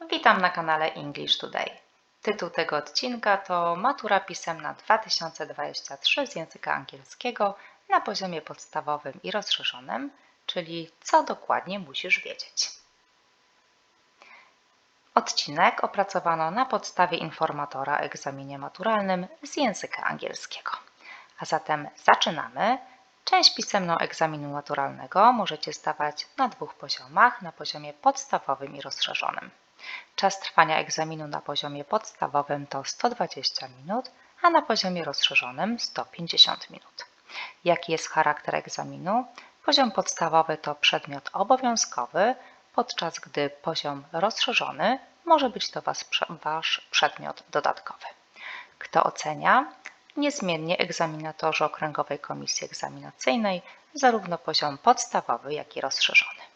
Witam na kanale English Today. Tytuł tego odcinka to Matura pisemna 2023 z języka angielskiego na poziomie podstawowym i rozszerzonym, czyli co dokładnie musisz wiedzieć. Odcinek opracowano na podstawie informatora egzaminie maturalnym z języka angielskiego. A zatem zaczynamy. Część pisemną egzaminu maturalnego możecie zdawać na dwóch poziomach, na poziomie podstawowym i rozszerzonym. Czas trwania egzaminu na poziomie podstawowym to 120 minut, a na poziomie rozszerzonym 150 minut. Jaki jest charakter egzaminu? Poziom podstawowy to przedmiot obowiązkowy, podczas gdy poziom rozszerzony może być to was, Wasz przedmiot dodatkowy. Kto ocenia? Niezmiennie egzaminatorzy Okręgowej Komisji Egzaminacyjnej, zarówno poziom podstawowy, jak i rozszerzony.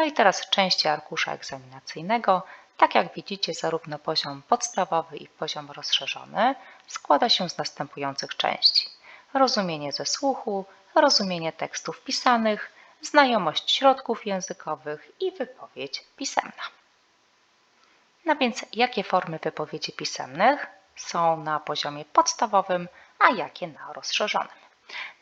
No i teraz części arkusza egzaminacyjnego. Tak jak widzicie, zarówno poziom podstawowy i poziom rozszerzony składa się z następujących części. Rozumienie ze słuchu, rozumienie tekstów pisanych, znajomość środków językowych i wypowiedź pisemna. No więc jakie formy wypowiedzi pisemnych są na poziomie podstawowym, a jakie na rozszerzonym?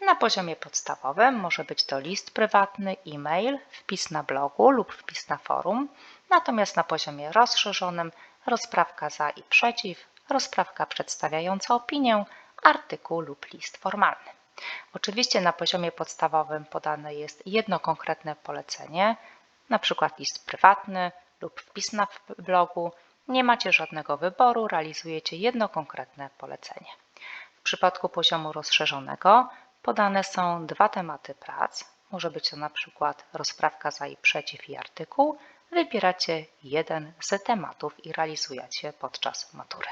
Na poziomie podstawowym może być to list prywatny, e-mail, wpis na blogu lub wpis na forum, natomiast na poziomie rozszerzonym rozprawka za i przeciw, rozprawka przedstawiająca opinię, artykuł lub list formalny. Oczywiście na poziomie podstawowym podane jest jedno konkretne polecenie, przykład list prywatny lub wpis na blogu. Nie macie żadnego wyboru, realizujecie jedno konkretne polecenie. W przypadku poziomu rozszerzonego podane są dwa tematy prac. Może być to na przykład rozprawka za i przeciw i artykuł. Wybieracie jeden z tematów i realizujecie podczas matury.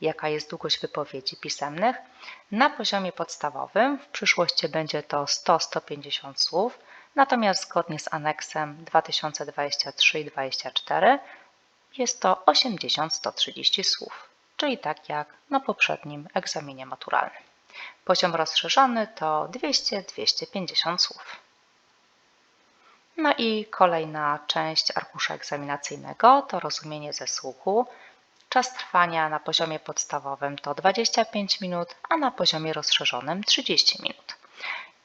Jaka jest długość wypowiedzi pisemnych? Na poziomie podstawowym w przyszłości będzie to 100-150 słów, natomiast zgodnie z aneksem 2023 i 2024 jest to 80-130 słów czyli tak jak na poprzednim egzaminie maturalnym. Poziom rozszerzony to 200-250 słów. No i kolejna część arkusza egzaminacyjnego to rozumienie ze słuchu. Czas trwania na poziomie podstawowym to 25 minut, a na poziomie rozszerzonym 30 minut.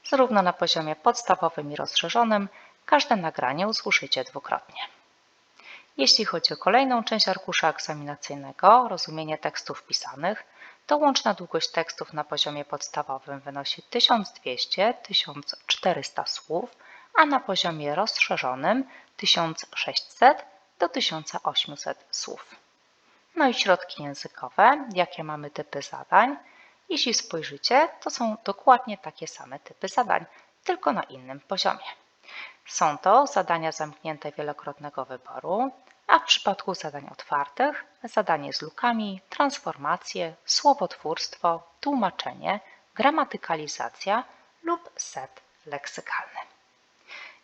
Zarówno na poziomie podstawowym i rozszerzonym każde nagranie usłyszycie dwukrotnie. Jeśli chodzi o kolejną część arkusza egzaminacyjnego, rozumienie tekstów pisanych, to łączna długość tekstów na poziomie podstawowym wynosi 1200-1400 słów, a na poziomie rozszerzonym 1600 do 1800 słów. No i środki językowe, jakie mamy typy zadań. Jeśli spojrzycie, to są dokładnie takie same typy zadań, tylko na innym poziomie. Są to zadania zamknięte wielokrotnego wyboru, a w przypadku zadań otwartych zadanie z lukami, transformacje, słowotwórstwo, tłumaczenie, gramatykalizacja lub set leksykalny.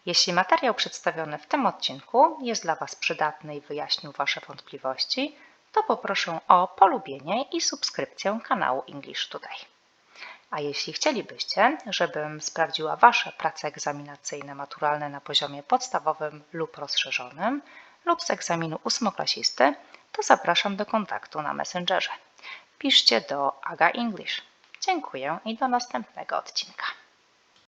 Jeśli materiał przedstawiony w tym odcinku jest dla Was przydatny i wyjaśnił Wasze wątpliwości, to poproszę o polubienie i subskrypcję kanału English Today. A jeśli chcielibyście, żebym sprawdziła Wasze prace egzaminacyjne maturalne na poziomie podstawowym lub rozszerzonym lub z egzaminu ósmoklasisty, to zapraszam do kontaktu na Messengerze. Piszcie do Aga English. Dziękuję i do następnego odcinka.